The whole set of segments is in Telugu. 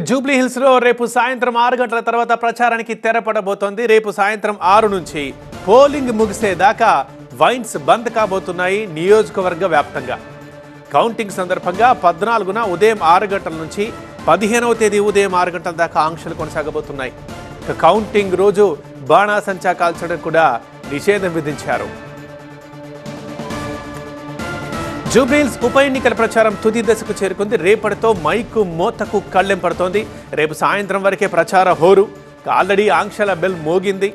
జూబ్లీ హిల్స్లో రేపు సాయంత్రం ఆరు గంటల తర్వాత ప్రచారానికి తెరపడబోతోంది. రేపు సాయంత్రం ఆరు నుంచి పోలింగ్ ముగిసేదాకా వైన్స్ బంద్ కాబోతున్నాయి నియోజకవర్గ వ్యాప్తంగా. కౌంటింగ్ సందర్భంగా పద్నాలుగున ఉదయం ఆరు గంటల నుంచి పదిహేనవ తేదీ ఉదయం ఆరు గంటల దాకా ఆంక్షలు కొనసాగబోతున్నాయి. కౌంటింగ్ రోజు బాణాసంచా కాల్చడం కూడా నిషేధం విధించారు. జూబ్లీహిల్స్ ఉప ఎన్నికల ప్రచారం తుది దశకు చేరుకుంది. రేపటితో మైకు మోతకు కళ్ళెం పడుతోంది. రేపు సాయంత్రం వరకే ప్రచార హోరు. ఆల్రెడీ ఆంక్షల బెల్ మోగింది.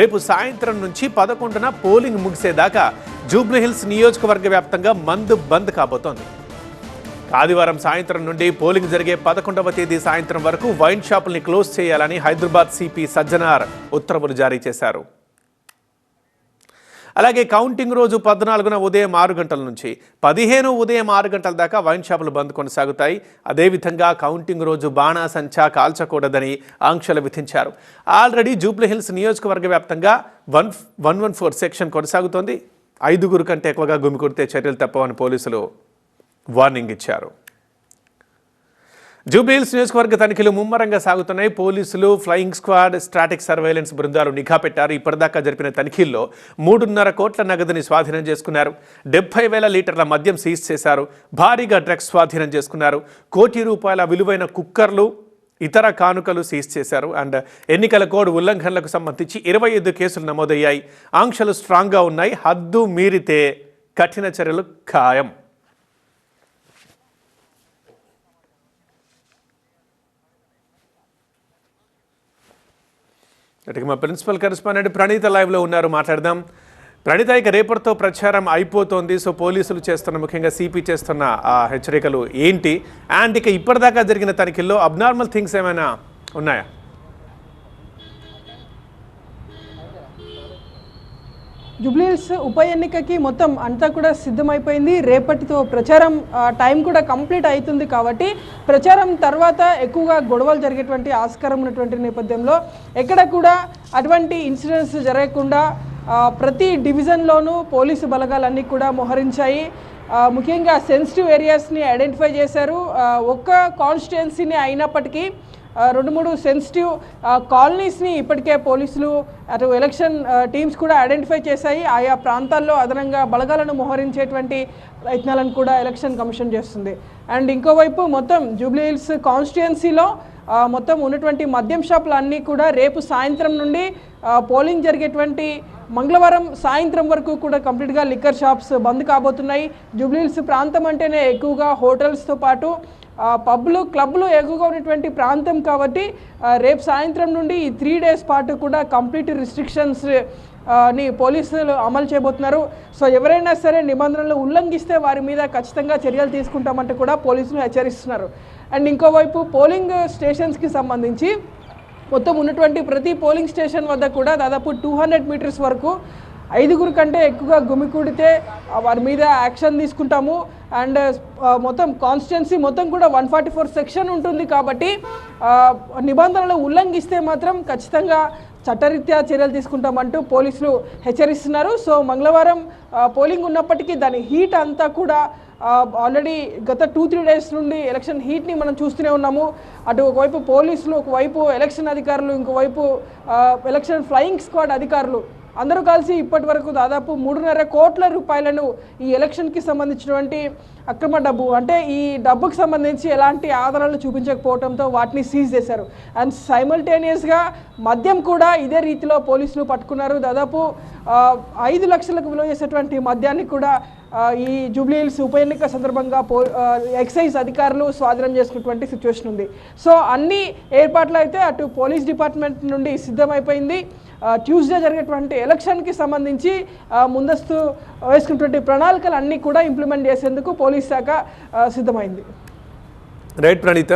రేపు సాయంత్రం నుంచి పదకొండున పోలింగ్ ముగిసేదాకా జూబ్లీహిల్స్ నియోజకవర్గ వ్యాప్తంగా మందు బంద్ కాబోతోంది. ఆదివారం సాయంత్రం నుండి పోలింగ్ జరిగే పదకొండవ తేదీ సాయంత్రం వరకు వైన్ షాపుల్ని క్లోజ్ చేయాలని హైదరాబాద్ సిపి సజ్జనార్ ఉత్తర్వులు జారీ చేశారు. అలాగే కౌంటింగ్ రోజు పద్నాలుగున ఉదయం ఆరు గంటల నుంచి పదిహేను ఉదయం ఆరు గంటల దాకా వైన్ షాపులు బంద్ కొనసాగుతాయి. అదేవిధంగా కౌంటింగ్ రోజు బాణాసంచా కాల్చకూడదని ఆంక్షలు విధించారు. ఆల్రెడీ జూబ్లీహిల్స్ నియోజకవర్గ వ్యాప్తంగా one one one four section కొనసాగుతోంది. ఐదుగురు కంటే ఎక్కువగా గుమికొడితే చర్యలు తప్పవని పోలీసులు వార్నింగ్ ఇచ్చారు. జూబ్లీహిల్స్ నియోజకవర్గ తనిఖీలు ముమ్మరంగా సాగుతున్నాయి. పోలీసులు ఫ్లయింగ్ స్క్వాడ్ స్ట్రాటిక్ సర్వేలెన్స్ బృందాలు నిఘా పెట్టారు. ఇప్పటిదాకా జరిపిన తనిఖీల్లో మూడున్నర కోట్ల నగదుని స్వాధీనం చేసుకున్నారు. డెబ్బై వేల లీటర్ల మద్యం సీజ్ చేశారు. భారీగా డ్రగ్స్ స్వాధీనం చేసుకున్నారు. కోటి రూపాయల విలువైన కుక్కర్లు ఇతర కానుకలు సీజ్ చేశారు. అండ్ ఎన్నికల కోడ్ ఉల్లంఘనలకు సంబంధించి ఇరవై ఐదు కేసులు నమోదయ్యాయి. ఆంక్షలు స్ట్రాంగ్గా ఉన్నాయి. హద్దు మీరితే కఠిన చర్యలు ఖాయం. ఇటుక మా ప్రిన్సిపల్ కరెస్పాండెంట్ ప్రణీత లైవ్లో ఉన్నారు మాట్లాడదాం. ప్రణీత ఇక రేపటితో ప్రచారం అయిపోతోంది. సో పోలీసులు చేస్తున్న ముఖ్యంగా సిపి చేస్తున్న హెచ్చరికలు ఏంటి? అండ్ ఇక ఇప్పటిదాకా జరిగిన తనిఖీల్లో అబ్నార్మల్ థింగ్స్ ఏమైనా ఉన్నాయా? జుబ్లీహిల్స్ ఉప ఎన్నికకి మొత్తం అంతా కూడా సిద్ధమైపోయింది. రేపటితో ప్రచారం టైం కూడా కంప్లీట్ అవుతుంది కాబట్టి ప్రచారం తర్వాత ఎక్కువగా గొడవలు జరిగేటువంటి ఆస్కారం ఉన్నటువంటి నేపథ్యంలో ఎక్కడ కూడా అటువంటి ఇన్సిడెంట్స్ జరగకుండా ప్రతి డివిజన్లోనూ పోలీసు బలగాలన్నీ కూడా మోహరించాయి. ముఖ్యంగా సెన్సిటివ్ ఏరియాస్ని ఐడెంటిఫై చేశారు. ఒక్క కాన్స్టిట్యుయెన్సీని అయినప్పటికీ రెండు మూడు సెన్సిటివ్ కాలనీస్ని ఇప్పటికే పోలీసులు అటు ఎలక్షన్ టీమ్స్ కూడా ఐడెంటిఫై చేశాయి. ఆయా ప్రాంతాల్లో అదనంగా బలగాలను మోహరించేటువంటి ప్రయత్నాలను కూడా ఎలక్షన్ కమిషన్ చేస్తుంది. అండ్ ఇంకోవైపు మొత్తం జూబ్లీ హిల్స్ కాన్స్టిట్యుయెన్సీలో మొత్తం ఉన్నటువంటి మద్యం షాపులు అన్నీ కూడా రేపు సాయంత్రం నుండి పోలింగ్ జరిగేటువంటి మంగళవారం సాయంత్రం వరకు కూడా కంప్లీట్గా లిక్కర్ షాప్స్ బంద్ కాబోతున్నాయి. జూబ్లీహిల్స్ ప్రాంతం అంటేనే ఎక్కువగా హోటల్స్తో పాటు పబ్లు క్లబ్లు ఎక్కువగా ఉన్నటువంటి ప్రాంతం కాబట్టి రేపు సాయంత్రం నుండి ఈ త్రీ డేస్ పాటు కూడా కంప్లీట్ రిస్ట్రిక్షన్స్ని పోలీసులు అమలు చేయబోతున్నారు. సో ఎవరైనా సరే నిబంధనలు ఉల్లంఘిస్తే వారి మీద ఖచ్చితంగా చర్యలు తీసుకుంటామంటే కూడా పోలీసులు హెచ్చరిస్తున్నారు. అండ్ ఇంకోవైపు పోలింగ్ స్టేషన్స్కి సంబంధించి మొత్తం ఉన్నటువంటి ప్రతి పోలింగ్ స్టేషన్ వద్ద కూడా దాదాపు టూ హండ్రెడ్ మీటర్స్ వరకు ఐదుగురు కంటే ఎక్కువగా గుమికూడితే వారి మీద యాక్షన్ తీసుకుంటాము. అండ్ మొత్తం కాన్స్టిట్యున్సీ మొత్తం కూడా వన్ ఫార్టీ ఫోర్ సెక్షన్ ఉంటుంది కాబట్టి నిబంధనలు ఉల్లంఘిస్తే మాత్రం ఖచ్చితంగా చట్టరీత్యా చర్యలు తీసుకుంటామంటూ పోలీసులు హెచ్చరిస్తున్నారు. సో మంగళవారం పోలింగ్ ఉన్నప్పటికీ దాని హీట్ అంతా కూడా ఆల్రెడీ గత టూ త్రీ డేస్ నుండి ఎలక్షన్ హీట్ని మనం చూస్తూనే ఉన్నాము. అటు ఒకవైపు పోలీసులు ఒకవైపు ఎలక్షన్ అధికారులు ఇంకోవైపు ఎలక్షన్ ఫ్లయింగ్ స్క్వాడ్ అధికారులు అందరూ కలిసి ఇప్పటి వరకు దాదాపు మూడున్నర కోట్ల రూపాయలను ఈ ఎలక్షన్కి సంబంధించినటువంటి అక్రమ డబ్బు అంటే ఈ డబ్బుకు సంబంధించి ఎలాంటి ఆధారాలు చూపించకపోవడంతో వాటిని సీజ్ చేశారు. అండ్ సైమల్టేనియస్గా మద్యం కూడా ఇదే రీతిలో పోలీసులు పట్టుకున్నారు. దాదాపు ఐదు లక్షలకు విలువ చేసేటువంటి మద్యాన్ని కూడా ఈ జూబ్లీహిల్స్ ఉప ఎన్నిక సందర్భంగా పో ఎక్సైజ్ అధికారులు స్వాధీనం చేసుకున్నటువంటి సిచ్యువేషన్ ఉంది. సో అన్ని ఏర్పాట్లు అయితే అటు పోలీస్ డిపార్ట్మెంట్ నుండి సిద్ధమైపోయింది. ట్యూస్డే జరిగేటువంటి ఎలక్షన్కి సంబంధించి ముందస్తు వేసుకున్నటువంటి ప్రణాళికలు అన్నీ కూడా ఇంప్లిమెంట్ చేసేందుకు పోలీస్ శాఖ సిద్ధమైంది. రైట్ ప్రణీత.